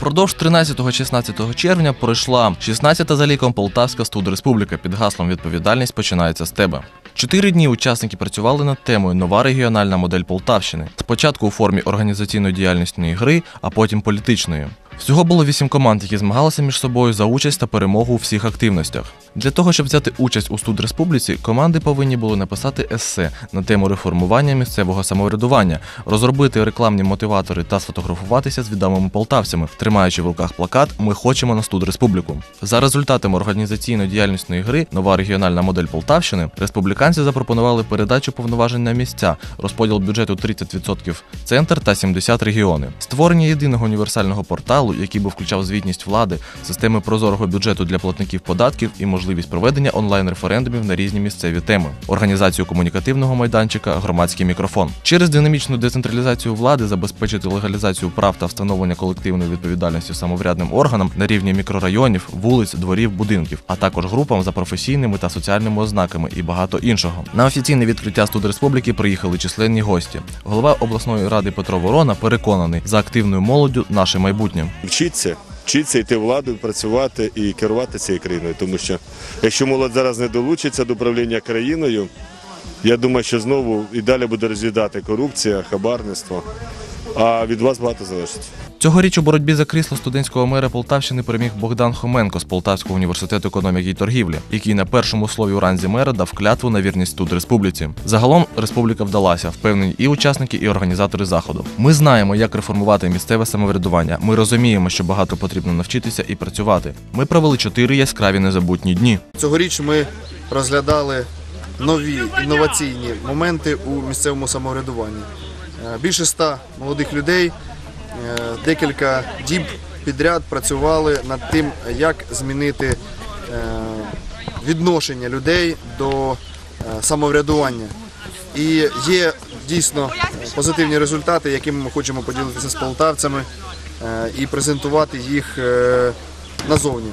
Впродовж 13-16 червня пройшла 16-та за ліком Полтавська студреспубліка під гаслом Відповідальність починається з тебе. Чотири дні учасники працювали над темою Нова регіональна модель Полтавщини. Спочатку у формі організаційно-діяльності гри, а потім політичної. Всього було вісім команд, які змагалися між собою за участь та перемогу у всіх активностях. Для того, щоб взяти участь у студреспубліці, команди повинні були написати есе на тему реформування місцевого самоврядування, розробити рекламні мотиватори та сфотографуватися з відомими полтавцями, тримаючи в руках плакат Ми хочемо на студреспубліку. За результатами організаційно-діяльності гри Нова регіональна модель Полтавщини республіканці запропонували передачу повноважень на місця, розподіл бюджету 30% центр та 70 регіони. Створення єдиного універсального порталу, який би включав звітність влади, системи прозорого бюджету для платників податків і можливість проведення онлайн-референдумів на різні місцеві теми, організацію комунікативного майданчика, громадський мікрофон. Через динамічну децентралізацію влади забезпечити легалізацію прав та встановлення колективної відповідальності самоврядним органам на рівні мікрорайонів, вулиць, дворів, будинків, а також групам за професійними та соціальними ознаками і багато іншого. На офіційне відкриття студреспубліки приїхали численні гості. Голова обласної ради Петро Ворона переконаний, за активною молоддю наше майбутнє. Вчиться, вчиться йти владу, працювати і керувати цією країною. Тому що якщо молодь зараз не долучиться до управління країною, я думаю, що знову і далі буде роз'їдати корупція, хабарництво. А від вас багато залежить. Цьогоріч у боротьбі за крісло студентського мера Полтавщини переміг Богдан Хоменко з Полтавського університету економіки і торгівлі, який на першому слові у ранзі мера дав клятву на вірність тут республіці. Загалом республіка вдалася, впевнені і учасники, і організатори заходу. Ми знаємо, як реформувати місцеве самоврядування. Ми розуміємо, що багато потрібно навчитися і працювати. Ми провели чотири яскраві незабутні дні. Цьогоріч ми розглядали нові інноваційні моменти у місцевому самоврядуванні. Е, Більше ста молодих людей е, декілька діб підряд працювали над тим, як змінити е, відношення людей до самоврядування. І є дійсно позитивні результати, якими ми хочемо поділитися з полтавцями і презентувати їх назовні.